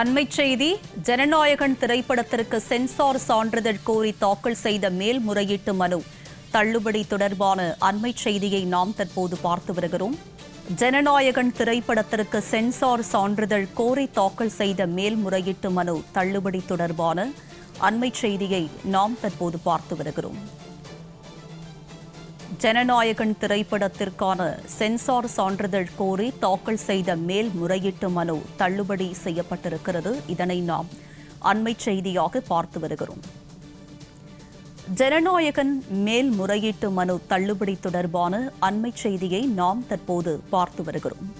அண்மைச் செய்தி ஜனநாயகன் திரைப்படத்திற்கு சென்சார் சான்றிதழ் கோரி தாக்கல் செய்த மேல்முறையீட்டு மனு. தள்ளுபடி தொடர்பான அண்மைச் செய்தியை நாம் தற்போது பார்த்து வருகிறோம். ஜனநாயகன் திரைப்படத்திற்கு சென்சார் சான்றிதழ் கோரி தாக்கல் செய்த மேல்முறையீட்டு மனு தள்ளுபடி தொடர்பான அண்மைச் செய்தியை நாம் தற்போது பார்த்து வருகிறோம். ஜனநாயகன் திரைப்படத்திற்கான சென்சார் சான்றிதழ் கோரி தாக்கல் செய்த மேல்முறையீட்டு மனு தள்ளுபடி செய்யப்பட்டிருக்கிறது. இதனை நாம் அண்மை செய்தியாக பார்த்து வருகிறோம். ஜனநாயகன் மேல்முறையீட்டு மனு தள்ளுபடி தொடர்பான அண்மைச் செய்தியை நாம் தற்போது பார்த்து வருகிறோம்.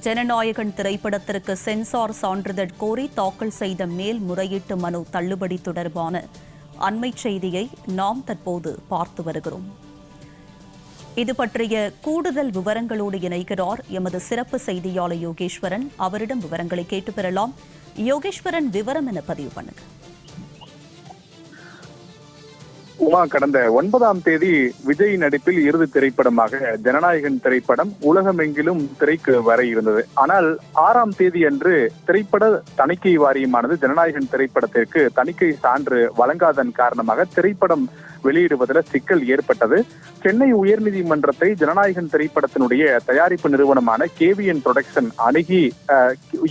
ஜனநாயகன் திரைப்படத்திற்கு சென்சார் சான்றிதழ் கோரி தாக்கல் செய்த மேல்முறையீட்டு மனு தள்ளுபடி தொடர்பான அண்மை செய்தியை நாம் தற்போது பார்த்து வருகிறோம். இது பற்றிய கூடுதல் விவரங்களோடு இணைகிறார் எமது சிறப்பு செய்தியாளர் யோகேஸ்வரன். அவரிடம் விவரங்களை கேட்டு பெறலாம். யோகேஸ்வரன் விவரம் என பதிவு பண்ணுங்கள் உமா கடந்த ஒன்பதாம் தேதி விஜய் நடிப்பில் இறுதி திரைப்படமாக ஜனநாயகன் திரைப்படம் உலகமெங்கிலும் திரைக்கு வர இருந்தது. ஆனால் ஆறாம் தேதி அன்று திரைப்பட தணிக்கை வாரியமானது ஜனநாயகன் திரைப்படத்திற்கு தணிக்கை சான்று வழங்காதன் காரணமாக திரைப்படம் வெளியிடுவதில் சிக்கல் ஏற்பட்டது. சென்னை உயர்நீதிமன்றத்தை ஜனநாயகன் திரைப்படத்தினுடைய தயாரிப்பு நிறுவனமான கேவிஎன் புரொடக்ஷன் அணுகி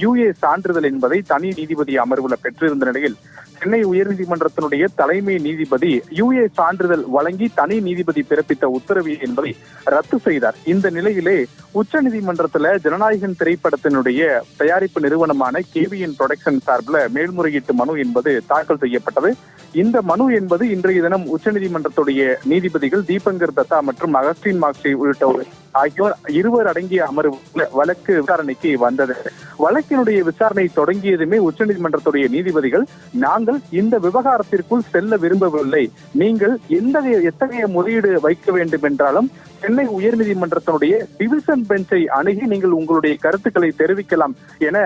யுஏ சான்றிதழ் என்பதை தனி நீதிபதி அமர்வுல பெற்றிருந்த நிலையில் சென்னை உயர்நீதிமன்றத்தினுடைய தலைமை நீதிபதி யுஏ சான்றிதழ் வழங்கி தனி நீதிபதி பிறப்பித்த உத்தரவு என்பதை ரத்து செய்தார். இந்த நிலையிலே உச்ச நீதிமன்றத்துல ஜனநாயகன் திரைப்படத்தினுடைய தயாரிப்பு நிறுவனமான கேவிஎன் புரொடக்ஷன் சார்பில் மேல்முறையீட்டு மனு என்பது தாக்கல் செய்யப்பட்டது. இந்த மனு என்பது இன்றைய தினம் உச்சநீதிமன்றத்துடைய நீதிபதிகள் தீபங்கர் தத்தா மற்றும் அகஸ்டின் மார்க்சி உள்ளிட்டோர் ஆகியோர் இருவர் அடங்கிய அமர்வு வழக்கு விசாரணைக்கு வந்தது. வழக்கினுடைய விசாரணை தொடங்கியதுமே உச்சநீதிமன்றத்துடைய நீதிபதிகள் நாங்கள் இந்த விவகாரத்திற்குள் செல்ல விரும்பவில்லை. நீங்கள் எந்த எத்தகைய முறையீடு வைக்க வேண்டும் என்றாலும் சென்னை உயர்நீதிமன்றத்தினுடைய டிவிஷன் பெஞ்சை அணுகி நீங்கள் உங்களுடைய கருத்துக்களை தெரிவிக்கலாம் என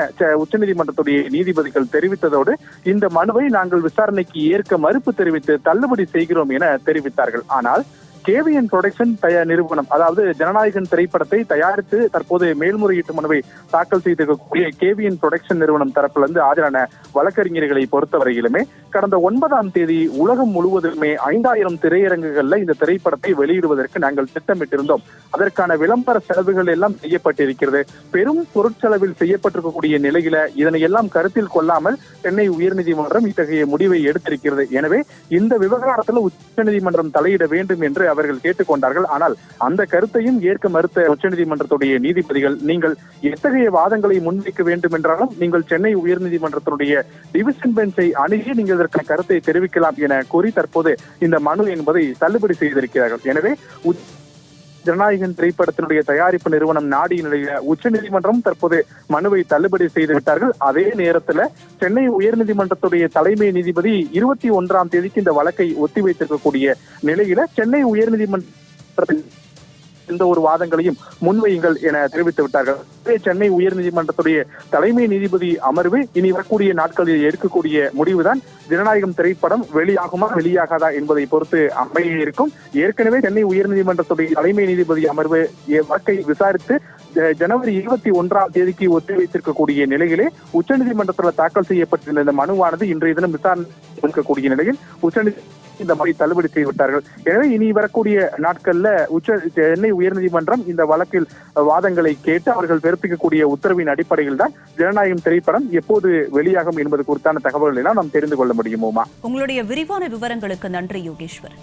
உச்சநீதிமன்றத்துடைய நீதிபதிகள் தெரிவித்ததோடு இந்த மனுவை நாங்கள் விசாரணைக்கு ஏற்க மறுப்பு தெரிவித்து தள்ளுபடி செய்கிறோம் என தெரிவித்தார்கள். ஆனால் கேவிஎன் புரொடக்ஷன் தயார் நிறுவனம் அதாவது ஜனநாயகன் திரைப்படத்தை தயாரித்து தற்போது மேல்முறையீட்டு மனுவை தாக்கல் செய்திருக்கக்கூடிய கேவிஎன் புரொடக்ஷன் நிறுவனம் தரப்பிலிருந்து ஆஜரான வழக்கறிஞர்களை பொறுத்தவரையிலுமே கடந்த ஒன்பதாம் தேதி உலகம் முழுவதுமே ஐந்தாயிரம் திரையரங்குகள்ல இந்த திரைப்படத்தை வெளியிடுவதற்கு நாங்கள் திட்டமிட்டிருந்தோம். அதற்கான விளம்பர செலவுகள் எல்லாம் செய்யப்பட்டிருக்கிறது. பெரும் பொருட்செலவில் செய்யப்பட்டிருக்கக்கூடிய நிலையில இதனை எல்லாம் கருத்தில் கொள்ளாமல் சென்னை உயர்நீதிமன்றம் இத்தகைய முடிவை எடுத்திருக்கிறது. எனவே இந்த விவகாரத்தில் உச்சநீதிமன்றம் தலையிட வேண்டும் என்று அவர்கள் கேட்டுக்கொண்டார்கள். ஆனால் அந்த கருத்தையும் ஏற்க மறுத்த உச்சநீதிமன்றத்துடைய நீதிபதிகள் நீங்கள் எத்தகைய வாதங்களை முன்வைக்க வேண்டும் என்றாலும் நீங்கள் சென்னை உயர்நீதிமன்றத்தினுடைய டிவிஷன் பெஞ்சை அணுகி நீங்கள் இதற்கான கருத்தை தெரிவிக்கலாம் என கூறி தற்போது இந்த மனு என்பதை தள்ளுபடி செய்திருக்கிறார்கள். எனவே ஜனநாயகன் திரைப்படத்தினுடைய தயாரிப்பு நிறுவனம் நாடியினுடைய உச்சநீதிமன்றம் தற்போது மனுவை தள்ளுபடி செய்து விட்டார்கள் அதே நேரத்தில் சென்னை உயர்நீதிமன்றத்துடைய தலைமை நீதிபதி இருபத்தி ஒன்றாம் தேதிக்கு இந்த வழக்கை ஒத்திவைத்திருக்கக்கூடிய நிலையில சென்னை உயர்நீதிமன்றத்தில் எந்த ஒரு வாதங்களையும் முன்வையுங்கள் என தெரிவித்து விட்டார்கள். சென்னை உயர்நீதிமன்றத்துடைய தலைமை நீதிபதி அமர்வு இனி வரக்கூடிய நாட்களில் எடுக்கக்கூடிய முடிவுதான் ஜனநாயகம் திரைப்படம் வெளியாகுமா வெளியாகாதா என்பதை பொறுத்து அமைய இருக்கும். ஏற்கனவே சென்னை உயர்நீதிமன்றத்துடைய தலைமை நீதிபதி அமர்வு வழக்கை விசாரித்து ஜனவரி இருபத்தி ஒன்றாம் தேதிக்கு ஒத்திவைத்திருக்கக்கூடிய நிலையிலே உச்சநீதிமன்றத்தில் தாக்கல் செய்யப்பட்டிருந்த இந்த மனுவானது இன்றைய தினம் விசாரணை இருக்கக்கூடிய நிலையில் உச்சநீதி இந்த மாதிரி தள்ளுபடி செய்துவிட்டார்கள். எனவே இனி வரக்கூடிய நாட்கள்ல உச்ச சென்னை உயர்நீதிமன்றம் இந்த வழக்கில் வாதங்களை கேட்டு அவர்கள் பிறப்பிக்கக்கூடிய உத்தரவின் அடிப்படையில் தான் ஜனநாயகம் திரைப்படம் எப்போது வெளியாகும் என்பது குறித்தான தகவல்களை எல்லாம் நாம் தெரிந்து கொள்ள முடியுமோமா? உங்களுடைய விரிவான விவரங்களுக்கு நன்றி யோகேஸ்வர்.